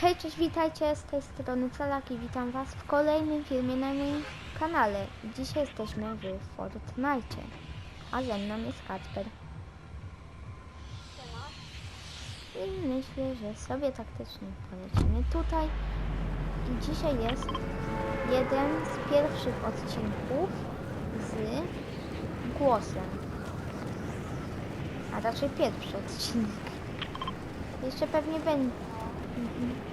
Hej, cześć, witajcie, z tej strony Celak i witam was w kolejnym filmie na moim kanale. Dzisiaj jesteśmy w Fortnite, a ze mną jest Kacper. I myślę, że sobie taktycznie polecimy tutaj. I dzisiaj jest jeden z pierwszych odcinków z głosem. A raczej pierwszy odcinek. Jeszcze pewnie będzie.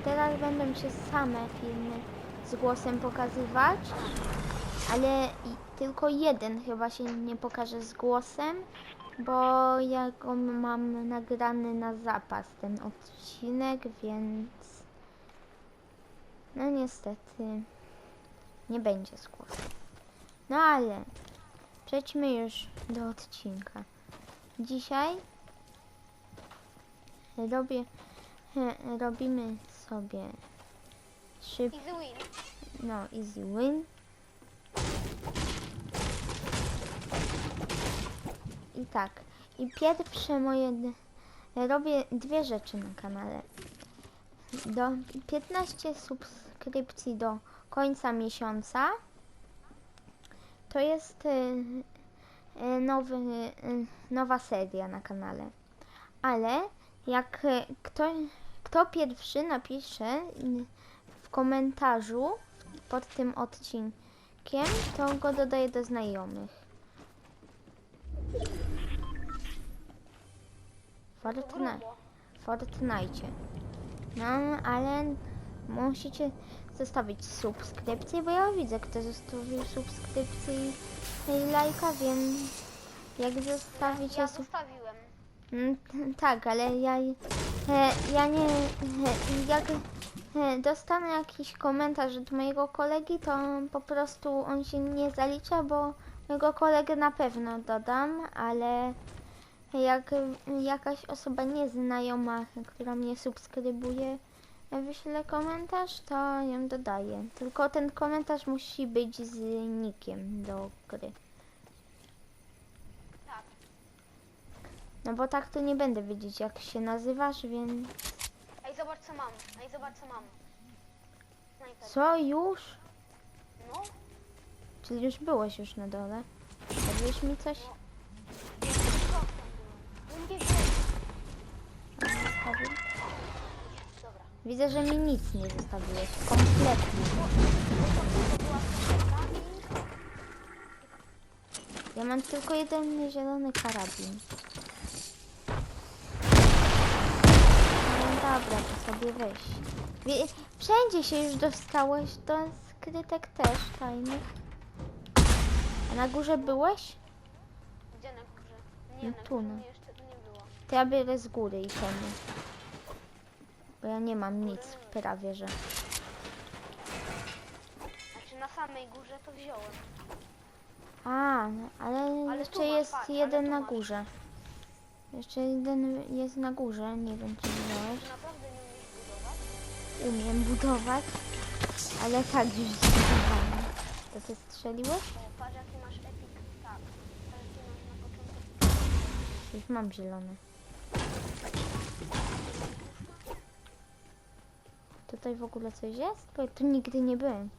Teraz będą się same filmy z głosem pokazywać, ale tylko jeden chyba się nie pokaże z głosem, bo ja go mam nagrany na zapas ten odcinek, więc no niestety nie będzie z głosem. No ale przejdźmy już do odcinka. Dzisiaj robię robimy sobie szyb, Easy win. no easy win. I tak, i pierwsze moje, robię dwie rzeczy na kanale. Do 15 subskrypcji do końca miesiąca. To jest y, y, nowy, y, nowa seria na kanale. Ale jak e, kto, pierwszy napisze w komentarzu pod tym odcinkiem, to go dodaję do znajomych. Fortnite. Fortnite. No, ale musicie zostawić subskrypcję, bo ja widzę, kto zostawił subskrypcję i lajka, więc jak zostawicie Ja zostawiłem. Mm, Tak, ale ja, ja nie. E, jak e, dostanę jakiś komentarz od mojego kolegi, to po prostu on się nie zalicza, bo mojego kolegę na pewno dodam, ale jak e, jakaś osoba nieznajoma, która mnie subskrybuje, e, wyśle komentarz, to ją dodaję. Tylko ten komentarz musi być z nikiem do gry. No bo tak to nie będę wiedzieć jak się nazywasz, więc... Ej, zobacz co mam. Ej, zobacz co mam. Snajper. Co już? No. Czyli już byłeś już na dole? Powiesz mi coś? Dobra. Widzę, że mi nic nie zostawiłeś. Kompletnie. Była snajperka Ja mam tylko jeden zielony karabin. Dobra, to sobie weź. Wie- Wszędzie się już dostałeś, do skrytek też fajnych. A na górze byłeś? Gdzie na górze? Nie, No na tu, górze no. mnie jeszcze tu nie było. To ja biorę z góry i temu. Bo ja nie mam nic prawie, że. Znaczy na samej górze to wziąłem. A, no, ale, Ale jeszcze masz, jest patrz, ale jeden tu na masz. górze. Jeszcze jeden jest na górze, nie wiem czy widziałeś. Umiem budować, ale tak już zbudowałem. To ty strzeliłeś? Patrz jaki masz epic. Tak. Już mam zielony. Tutaj w ogóle coś jest? Bo tu nigdy nie byłem.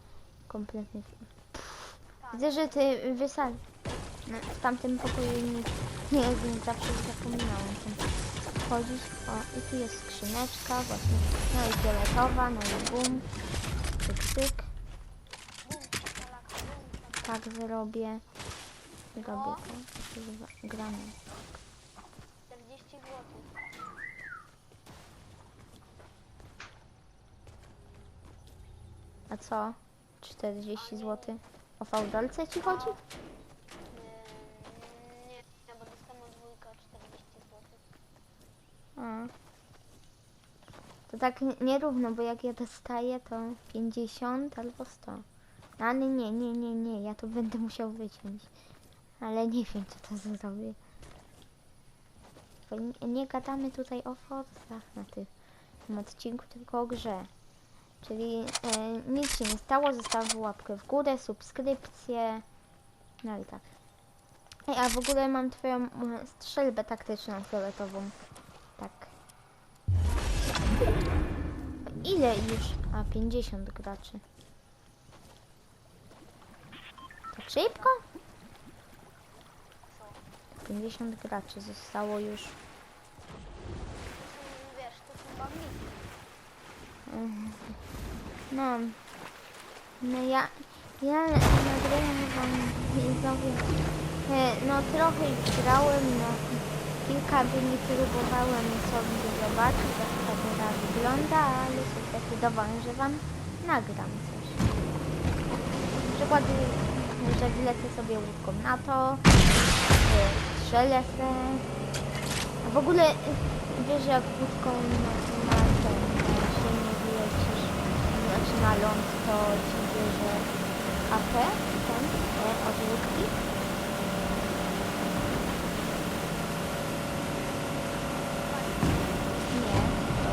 Kompletnie. Tak. Widzę, że ty wysal... No, w tamtym pokoju nie, nie zawsze zapominałem tam wchodzić. O, i tu jest skrzyneczka właśnie. No i fioletowa, no i bum. Cyk, cyk. Tak zrobię. Robię to. Gramy. 40 zł. A co? 40 zł. O fałdolce ci chodzi? To tak nierówno, bo jak ja dostaję to 50 albo 100. No ale nie, nie, nie, nie, ja to będę musiał wyciąć. Ale nie wiem, czy to zrobię. Bo nie, nie gadamy tutaj o forsach na ty- tym odcinku, tylko o grze. Czyli e, nic się nie stało, zostaw łapkę w górę, subskrypcję. No i tak. Ej, a w ogóle mam twoją mm, strzelbę taktyczną fioletową. Tak. Ile już? A, 50 graczy. Tak szybko? Co? 50 graczy zostało już. Wiesz, to są. No, no ja, ja nagrałem wam widzowie, e, no trochę grałem, no kilka dni próbowałem sobie zobaczyć jak ta gra wygląda, ale się zdecydowałem, że wam nagram coś. Na przykład, że wlecę sobie łódką na to, strzelę se. A w ogóle wiesz jak łódką na, na ten, na ziemię wylecisz, znaczy na ląd, to ci bierze HP, ten, od łódki. Nie, to.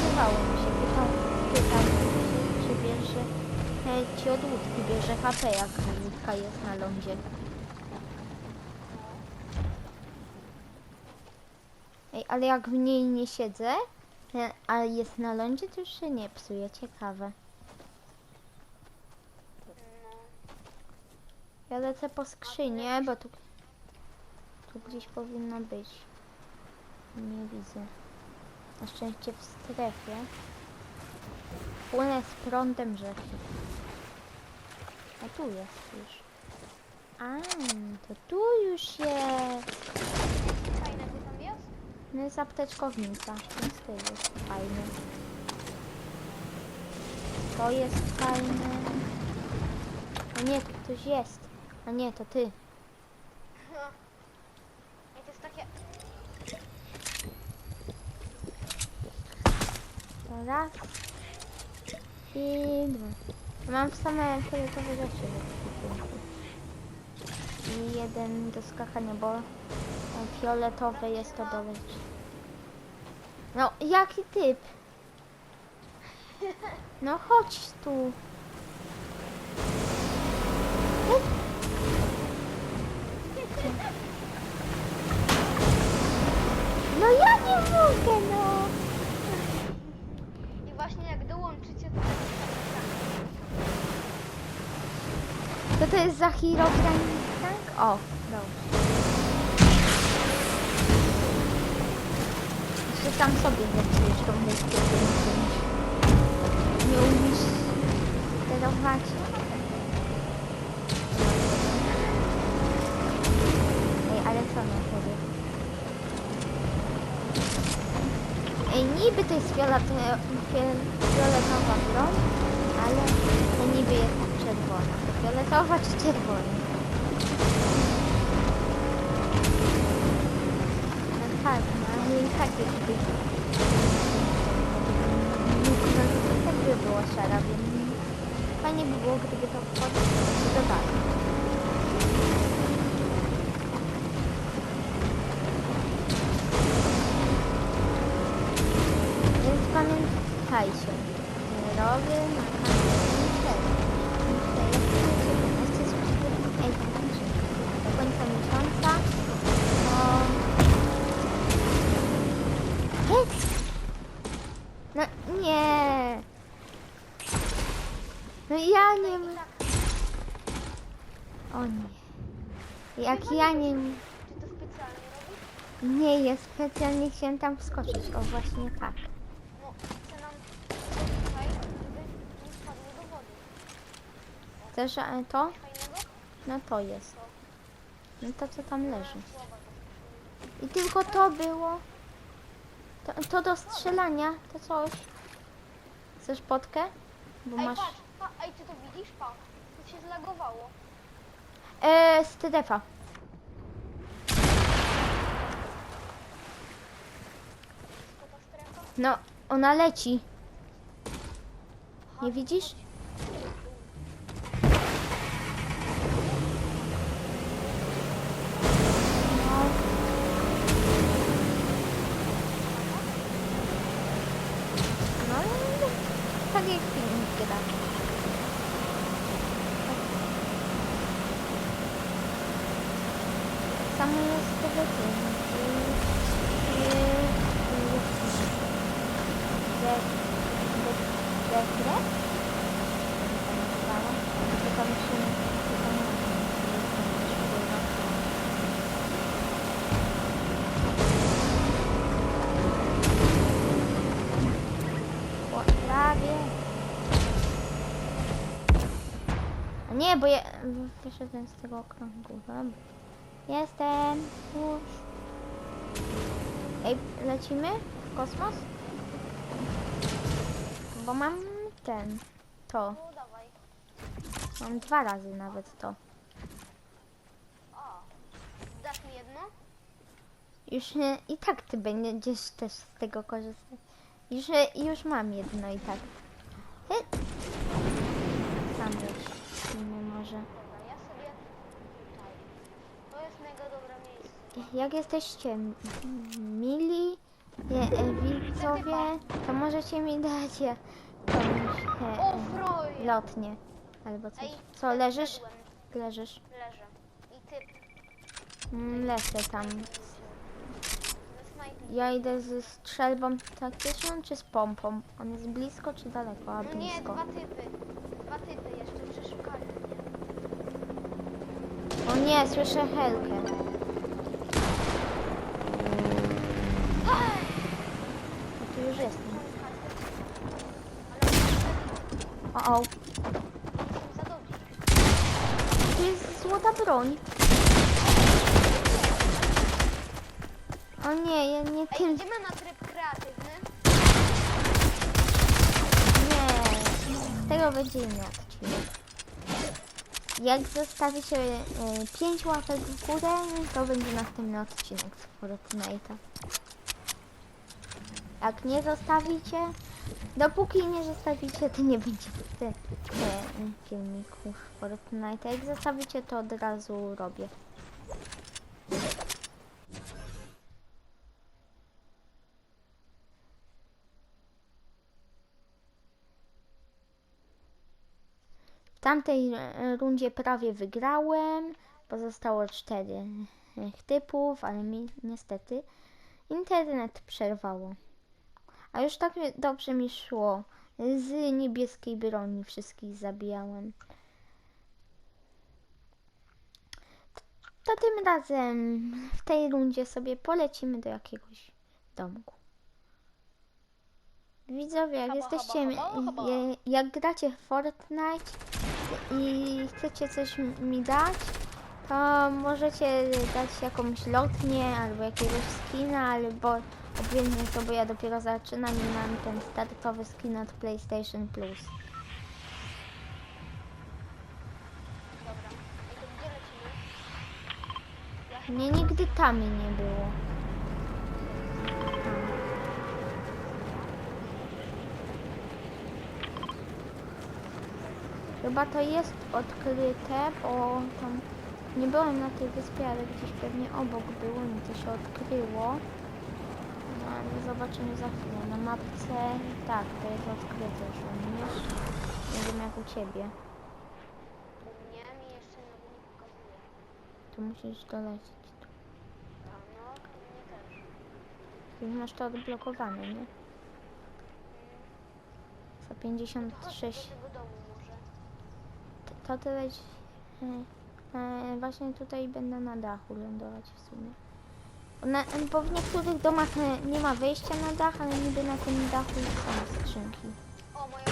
Zdawało mi się, pytał, pytał się, czy bierze, ci od łódki bierze HP, jak łódka jest na lądzie. Ej, ale jak w niej nie siedzę, e, a jest na lądzie, to już się nie psuje. Ciekawe. Ja lecę po skrzynię, bo tu, tu gdzieś powinno być. Nie widzę. Na szczęście w strefie. Płynę z prądem rzeki. A tu jest już. A, to tu już jest. Fajne ty tam jest? No jest apteczkownica. Ten styl jest fajny. To jest fajne. A nie, tu ktoś jest. A nie, to ty. Ej, to jest takie... To raz. I dwa. Mam same fioletowe rzeczy. I jeden do skakania, bo fioletowe jest to do rzeczy. No, jaki typ? No chodź tu. No ja nie mogę, no. I właśnie jak dołączycie, to będzie fajne. To Hero tak? O, dobrze. Jeszcze sam sobie zepsujesz tą myszkę, nie umiesz sterować. Ej, ale co na serio? Ej, niby to jest fioletowa, fioletowa broń, ale to niby jest fioletowa czy czerwona? Tak, no ale i tak. No to tak by było szara, więc fajnie by było, gdyby to wchodzić do dalej. Więc pamiętajcie, Jak ja nie... czy to specjalnie robisz? Nie, ja specjalnie chciałem tam wskoczyć. O, właśnie tak. No, chcę nam tutaj, żeby nie spadło do wody. Też e, to? Fajnego? No to jest. No to co tam leży. Słowa to I tylko to było. To, to do strzelania, to coś. Chcesz potkę? Bo Ej, masz... patrz, pa, ej, ty to widzisz? Pa, to się zlagowało. E, strefa. To ta strefa? No, ona leci. Nie widzisz? No. No, tak jak film gra. Samo jest to wygląda. krew? Jak to nazywało? To tam się... to tam nie wiem, O, prawie. A nie, bo ja wyszedłem z tego okrągłu. Dobra. Jestem już. Ej, lecimy w kosmos? Bo mam ten, to. No. Mam dwa razy nawet to. Dasz mi jedno? Już nie, i tak ty będziesz też z tego korzystać. Już, już mam jedno i tak. Ty... Sam. Nie miejsce. Jak jesteście mili je, e, widzowie, to możecie mi dać jakąś e, e, Freud! lotnię. Albo coś. Co, leżysz? Leżysz. Leżę. I typ. Mm, Lecę tam. Ja idę ze strzelbą taktyczną czy z pompą? On jest blisko czy daleko? A No nie, blisko. dwa typy. Dwa typy jeszcze przeszukali mnie. O nie, słyszę Helkę. No tu już jestem. O, o. Tu jest złota broń. O nie, ja nie Ej, tym. idziemy na tryb kreatywny. Nie. Tego będzie inny odcinek. Jak zostawicie 5 łapek w górę, to będzie następny odcinek z Fortnite'a. Jak nie zostawicie, dopóki nie zostawicie, to nie będzie te filmików Fortnite'a. Jak zostawicie, to od razu robię. Tamtej e, rundzie prawie wygrałem. Pozostało cztery e, typów, ale mi niestety internet przerwało. A już tak dobrze mi szło. Z niebieskiej broni wszystkich zabijałem. To tym razem w tej rundzie sobie polecimy do jakiegoś domku. Widzowie, jak jesteście, jak gracie w Fortnite i chcecie coś mi dać, to możecie dać jakąś lotnię albo jakiegoś skina, albo obojętnie co, bo ja dopiero zaczynam i mam ten startowy skin od PlayStation Plus. Mnie nigdy tam nie było. Chyba to jest odkryte, bo tam nie byłem na tej wyspie, ale gdzieś pewnie obok było, mi to się odkryło. No ale zobaczymy za chwilę. Na mapce tak, to jest odkryte już u mnie. Nie wiem jak u ciebie. u mnie mi jeszcze nie pokazuje. Tu musisz dolecieć. No, u mnie też. Ty masz to odblokowane, nie? Za Chodź 56. do tego domu może. To tyle. E, e, właśnie tutaj będę na dachu lądować w sumie. Na, bo w niektórych domach nie ma wejścia na dach, ale niby na tym dachu są skrzynki. O, moja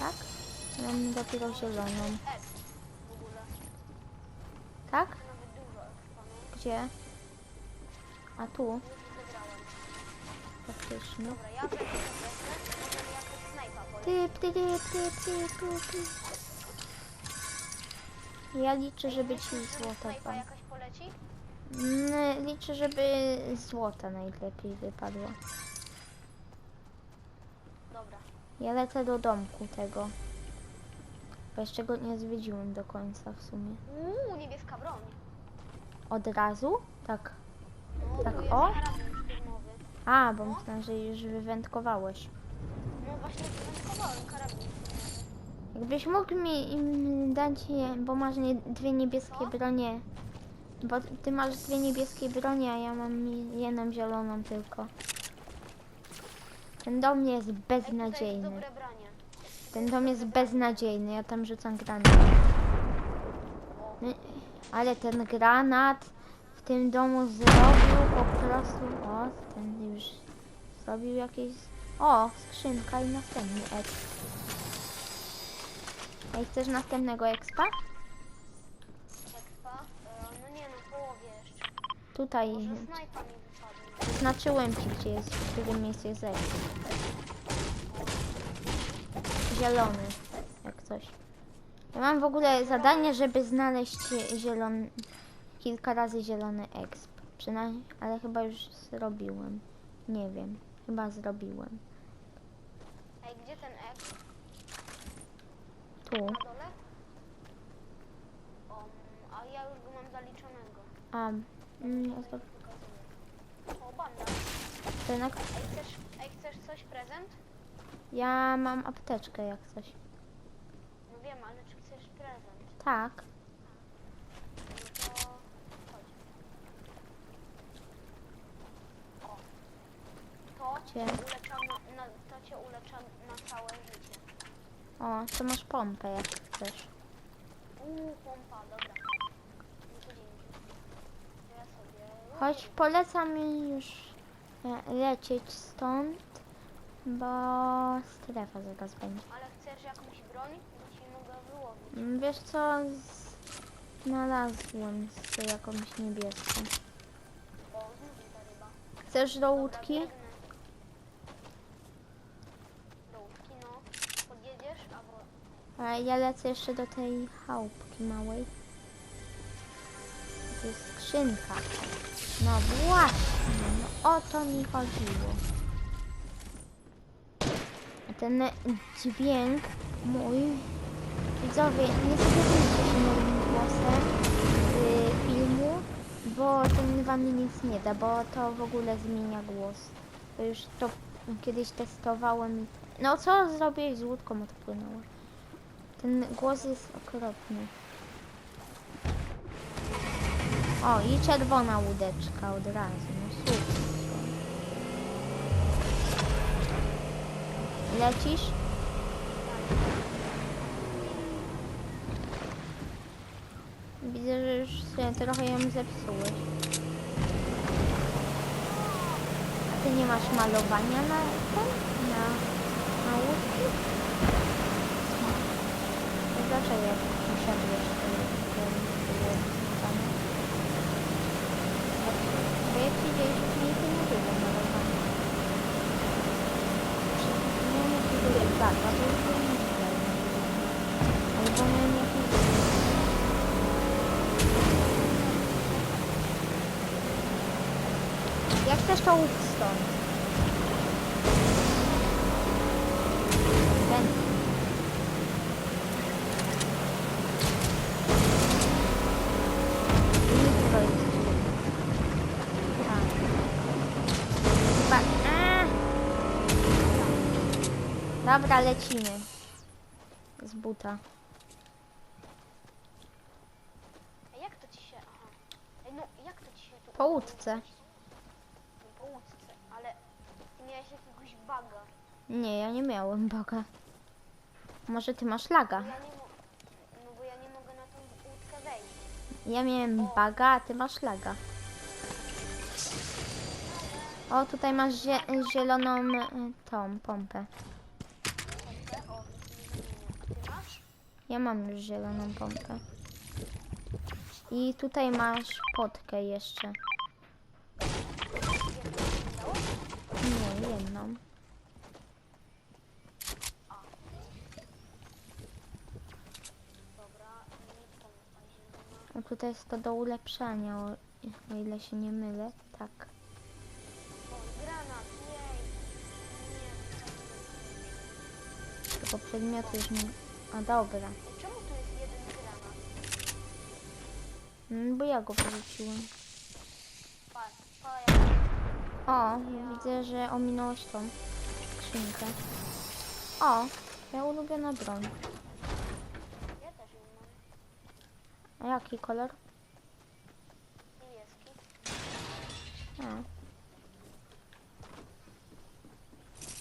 Tak? Mam dopiero zieloną. Tak? Gdzie? A tu, faktycznie. Ja liczę, żeby ci złota Snajpa pan. jakaś poleci? Mm, Liczę, żeby złota najlepiej wypadło. Dobra. Ja lecę do domku tego. Bo jeszcze go nie zwiedziłem do końca w sumie. Uuu, niebieska broń. Od razu? Tak. No, Tak, tu jest o. karabin szturmowy. A, bo myślałem, że już wywędkowałeś. Właśnie. Jakbyś mógł mi im dać, je- bo masz nie, dwie niebieskie bronie. Bo ty masz dwie niebieskie bronie, a ja mam jedną zieloną tylko. Ten dom jest jest beznadziejny. Ten dom jest beznadziejny, ja tam rzucam granat. No, Ale ten granat w tym domu zrobił po prostu... O, ten już zrobił jakieś... O, skrzynka i następny exp. Ej, chcesz następnego expa? Expa? E, no nie, no połowie jeszcze. Tutaj Może snajpa mi wypadnie. zaznaczyłem ci, gdzie jest, w którym miejscu jest exp. Zielony, jak coś. Ja mam w ogóle zadanie, żeby znaleźć zielony, kilka razy zielony exp. Przynajmniej, ale chyba już zrobiłem. Nie wiem, chyba zrobiłem. Ej, gdzie ten exp? Tu. Na dole? A ja już go mam zaliczonego. A, mm, ja to, O, banda. ten, Ej, chcesz, ej, chcesz coś, prezent? ja mam apteczkę jak coś. No wiem, ale czy chcesz prezent? Tak. No to chodź. O. To Gdzie? cię ulecza na, na, to cię ulecza na całe życie. O, to masz pompę jak chcesz. Uuu, pompa, dobra. Choć polecam już lecieć stąd, bo strefa zaraz będzie. Ale chcesz jakąś broń? Bo ci mogę wyłowić. Wiesz co, znalazłem z jakąś niebieską. Chcesz do łódki? biegnę. Do łódki, no. Podjedziesz, ja lecę jeszcze do tej chałupki małej. To jest skrzynka. No właśnie, no o to mi chodziło. Ten dźwięk mój, widzowie, nie zgadujcie się moim głosem y, filmu, bo ten wam nic nie da, bo to w ogóle zmienia głos. Już to kiedyś testowałem. No co zrobiłeś z łódką odpłynęła? Ten głos jest okropny. O, i czerwona łódeczka od razu. No super. Lecisz? Widzę, że już się trochę ją zepsułeś. A ty nie masz malowania na ten? Na, na łódki? To Dlaczego jak to to było zmazane? Bo jak siedziałeś, to nie, to nie było malowane. Nie wiem, jak to jest tak, a to już nie widać. Albo miałem jakieś... Jak chcesz to łuk stąd? Ten. Mikro jest Tak. Chyba... A! Dobra, lecimy. Z buta. Ej, jak to ci się... Aha. Ej, no, jak to ci się tu... Po łódce. Po łódce, ale... Ty miałeś jakiegoś baga. Nie, ja nie miałem boga. Może ty masz laga? Ja nie mo... No bo ja nie mogę na tą łódkę wejść. Ja miałem baga, a ty masz laga. O, tutaj masz zie zieloną y, tą. Pompę? Ja mam już zieloną pompę. I tutaj masz potkę jeszcze. Nie, jedną. O, tutaj jest to do ulepszania, o, ile się nie mylę. Tak. Tylko przedmioty już nie... A dobra. Ej, czemu tu jest jeden granat? Mm, Bo ja go wyrzuciłem. Patrz, pa, jak... O, widzę, że ominąłeś tą skrzynkę. O, moja ulubiona broń. Ja też ją mam. A jaki kolor? Niebieski. A.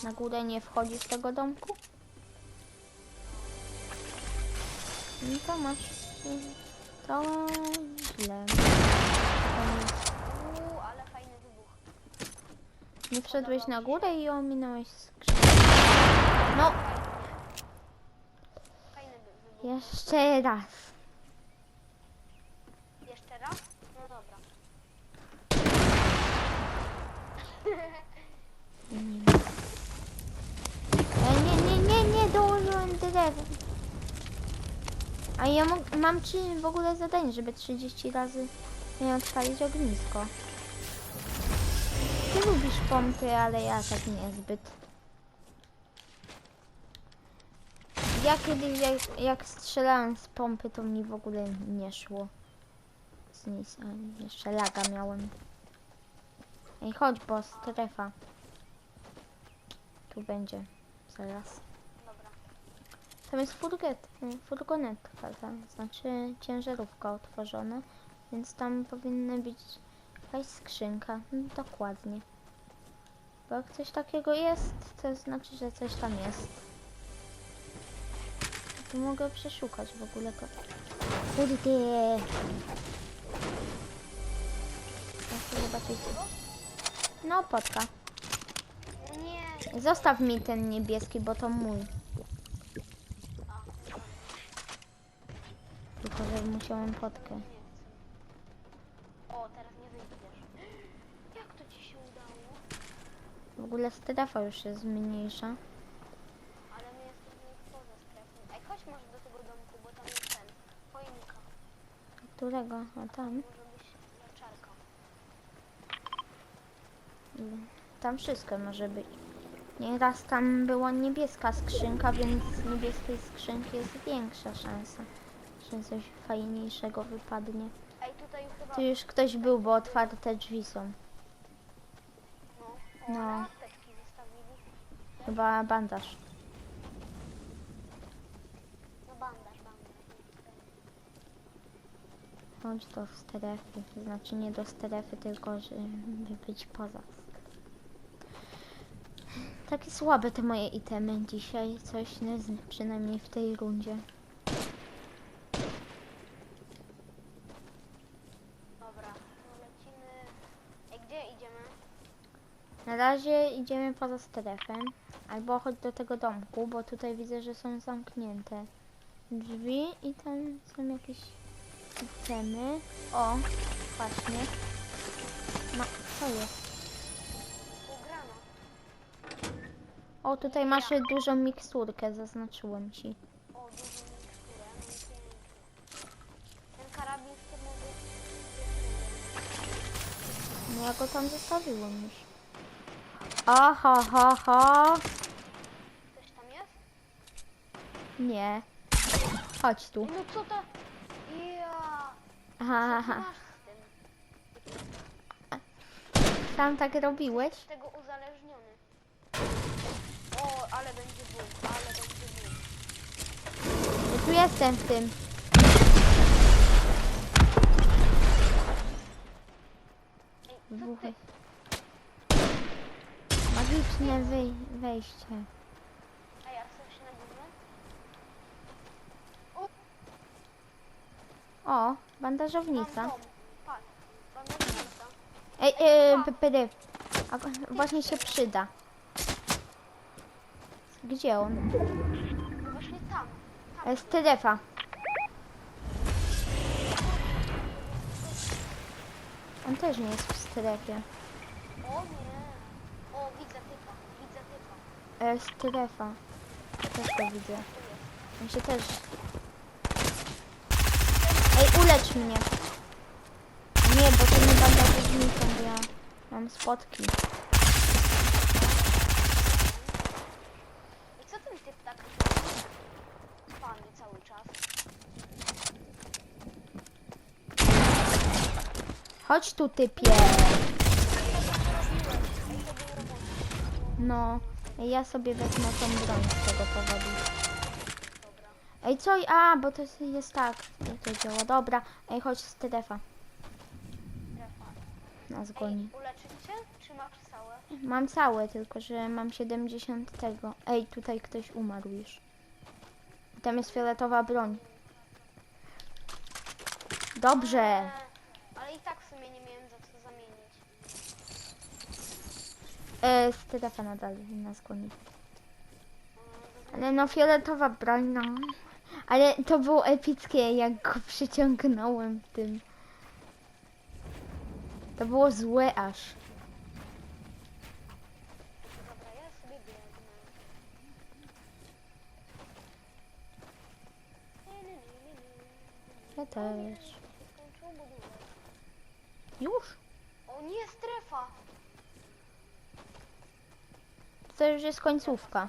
Na górę nie wchodzi z tego domku? No to masz. To źle. Uuu, ale fajny wybuch. Nie wszedłeś na górę i ominąłeś skrzynkę. No, Fajny wy- wybuch. jeszcze raz. Jeszcze raz? No dobra. Nie, nie, nie, nie dołożyłem drew. A ja mam czy w ogóle zadanie, żeby 30 razy nie odpalić ognisko. Ty lubisz pompy, ale ja tak niezbyt. Ja kiedyś jak, jak strzelałem z pompy, to mi w ogóle nie szło. Z nic, a jeszcze laga miałem. Ej, chodź, bo strefa. Tu będzie. Zaraz. Tam jest furget, furgonetka, tam, znaczy ciężarówka otworzona, więc tam powinna być jakaś skrzynka. No, dokładnie. Bo jak coś takiego jest, to znaczy, że coś tam jest. Tu mogę przeszukać w ogóle go. Kurde! Chcę zobaczyć. No, potka. Nie. Zostaw mi ten niebieski, bo to mój. A, nie mam. Tylko, że musiałem chcę. O, teraz nie wyjdziesz. Jak to ci się udało? W ogóle strefa już jest mniejsza. Ale my jesteśmy poza strefą. Ej, chodź może do tego domku, bo tam jest ten. Choinka. Którego? A tam? Może być leczarka. Tam wszystko może być. Nieraz tam była niebieska skrzynka, więc z niebieskiej skrzynki jest większa szansa, coś fajniejszego wypadnie. Ej, tutaj chyba... Tu już ktoś był, bo otwarte drzwi są. No, o, No. zostawili. Chyba bandaż. No bandaż, bandaż. Chodź do strefy. Znaczy nie do strefy, tylko żeby być poza. Takie słabe te moje itemy dzisiaj. Coś nie, z- przynajmniej w tej rundzie. Dobra, to lecimy... Ej, gdzie idziemy? Na razie idziemy poza strefę. Albo chodź do tego domku, bo tutaj widzę, że są zamknięte drzwi i tam są jakieś itemy. O, właśnie. Ma, co jest? O, tutaj masz dużą miksturkę, zaznaczyłem ci. No ja go tam zostawiłem już. Oho, ho, ho. Coś tam jest? Nie. Chodź tu. No co to? Ja... Aha, aha. Tam tak robiłeś? Z tego uzależniony. O, ale będzie ból, ale będzie ból. Ja tu jestem w tym. Ej, co ty? Wybuchy. Magiczne wej wejście. Ej, a chcesz na górę? O, Mam bandażownica. Patrz, bandażownica. Ej, ej. A go- właśnie się przyda. Gdzie on? Właśnie tam. Tam. Strefa. On też nie jest w strefie. O nie. O, widzę typa, widzę typa. E, strefa. Też go widzę. On się też... Ej, ulecz mnie. Nie, bo to nie bandażownicą, bo ja mam spotki. I co ten typ tak pani cały czas? Chodź tu, typie. To. No, ja sobie wezmę tą broń z tego powodu. Ej, co? A, bo to jest, jest tak. Jak to działa. Dobra. Ej, chodź, strefa. Nas goni. Ej, uleczyć cię? Czy masz całe? Mam całe, tylko że mam 70 tego. Ej, tutaj ktoś umarł już. Tam jest fioletowa broń. Dobrze. Eee, Ale i tak w sumie nie miałem za co zamienić. E, strefa nadal nas goni. Ale no fioletowa broń, no. Ale to było epickie, jak go przyciągnąłem tym. To było złe aż. Ja też. Już? O nie, strefa! To już jest końcówka.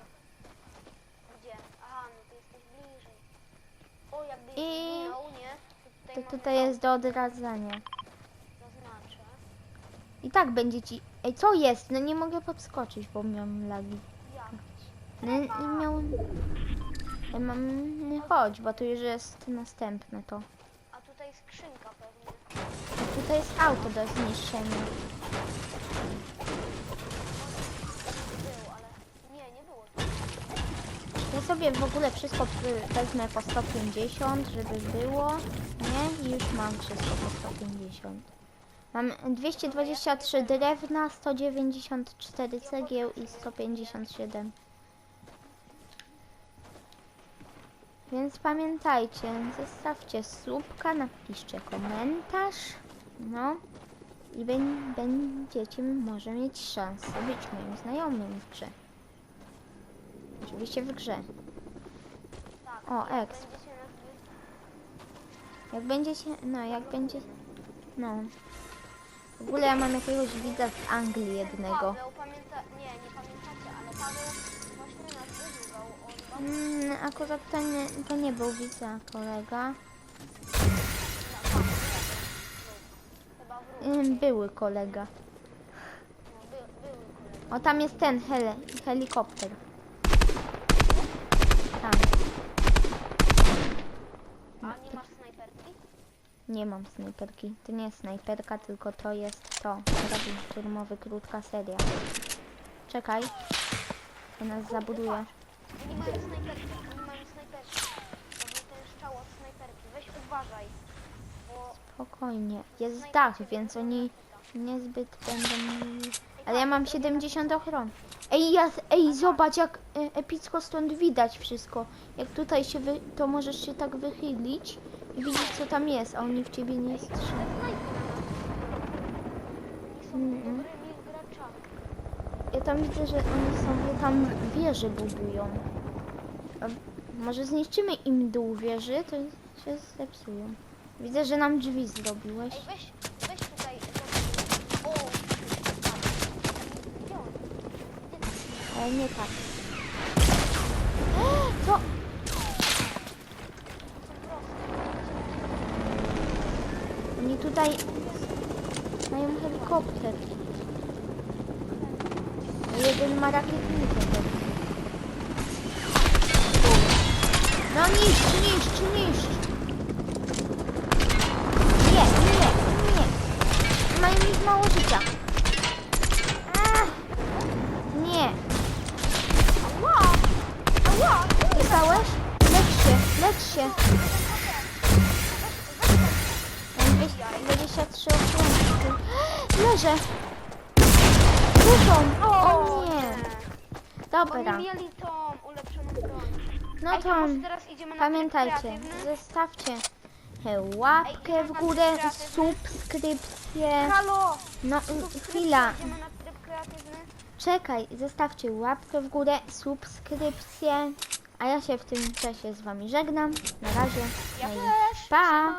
Gdzie? Aha, no to jesteś bliżej. O, jakby I- minął, nie? To To mamy tutaj jest do odradzania. Zaznaczę. I tak będzie ci... Ej, co jest? No nie mogę podskoczyć, bo miałem lagi. Jak? No i miałem... Ja mam... Nie chodź, bo tu już jest następne to. A tutaj skrzynka pewnie. Tutaj jest auto do zniszczenia. Było, ale... Nie, nie było. Ja sobie w ogóle wszystko wezmę po 150, żeby było. Nie? I już mam wszystko po 150. Mam 223 drewna, 194 cegieł i 157. Więc pamiętajcie, zostawcie słupka, napiszcie komentarz. No. I będziecie może mieć szansę być moim znajomym w grze. Oczywiście w grze. Tak. O, jak exp. będziecie Jak no jak będzie, no. W ogóle ja mam jakiegoś widza z Anglii jednego. Paweł, pamięta... Nie, nie pamiętacie, ale Paweł właśnie nas wyzwał. On bardzo... Mm, akurat to nie, to nie był widza, kolega. Chyba wrócił. Ym, Były kolega. No, by, koledzy. O, tam jest ten heli helikopter. Tam, A nie masz snajperki? Nie mam snajperki. To nie jest snajperka, tylko to jest to. Robin szturmowy, krótka seria. Czekaj. To nas zabuduje. Oni mają snajperki, oni mają snajperki. To był ten strzał od snajperki. Weź uważaj. Bo... Spokojnie. Jest dach, więc oni niezbyt będą. Ale ja mam 70 ochron. Ej, ja, ej, zobacz jak e, epicko stąd widać wszystko. Jak tutaj się wy, to możesz się tak wychylić i widzieć co tam jest, a oni w ciebie nie strzelają. Mm. graczami. Ja tam widzę, że oni sobie tam wieże budują. A może zniszczymy im dół wieży, to się zepsują. Widzę, że nam drzwi zrobiłeś. Ej, weź, weź tutaj. O! Ale nie tak. Co? Oni tutaj mają helikopter. Jeden ma rakietnicę pewnie. No niszcz, niszcz, niszcz. Nie, nie, nie. Mają już mało życia. Pamiętajcie, zostawcie łapkę w górę, subskrypcję. No chwila. Czekaj, zostawcie łapkę w górę, subskrypcję. A ja się w tym czasie z wami żegnam. Na razie. Ja No i też. pa!